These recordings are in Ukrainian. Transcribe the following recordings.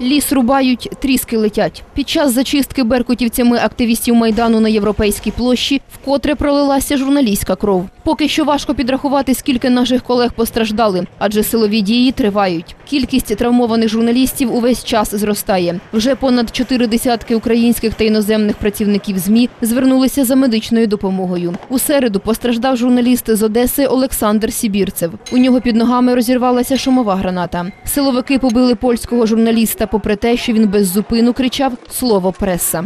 Ліс рубають, тріски летять. Під час зачистки беркутівцями активістів Майдану на Європейській площі вкотре пролилася журналістська кров. Поки що важко підрахувати, скільки наших колег постраждали, адже силові дії тривають. Кількість травмованих журналістів увесь час зростає. Вже понад чотири десятки українських та іноземних працівників ЗМІ звернулися за медичною допомогою. У середу постраждав журналіст з Одеси Олександр Сібірцев. У нього під ногами розірвалася шумова граната. Силовики побили польського журналіста, попри те, що він без зупину кричав слово преса.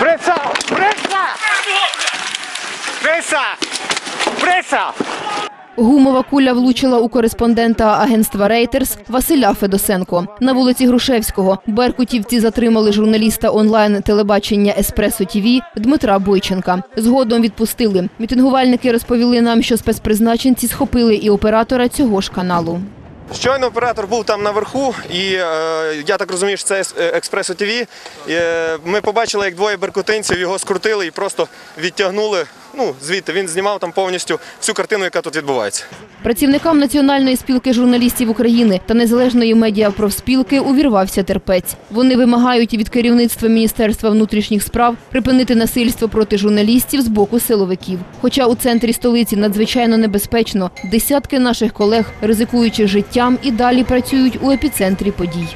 Преса! Преса! Преса! Преса! Гумова куля влучила у кореспондента агентства Рейтерс Василя Федосенко. На вулиці Грушевського беркутівці затримали журналіста онлайн телебачення Еспресо ТІВІ Дмитра Бойченка. Згодом відпустили. Мітингувальники розповіли нам, що спецпризначенці схопили і оператора цього ж каналу. Щойно оператор був там наверху, і е, я так розумію, що це е, Експресо ТВ. Е, ми побачили, як двоє беркутинців його скрутили і просто відтягнули. Ну, звідти він знімав там повністю всю картину, яка тут відбувається. Працівникам Національної спілки журналістів України та незалежної медіапрофспілки увірвався терпець. Вони вимагають від керівництва Міністерства внутрішніх справ припинити насильство проти журналістів з боку силовиків. Хоча у центрі столиці надзвичайно небезпечно, десятки наших колег, ризикуючи життям, і далі працюють у епіцентрі подій.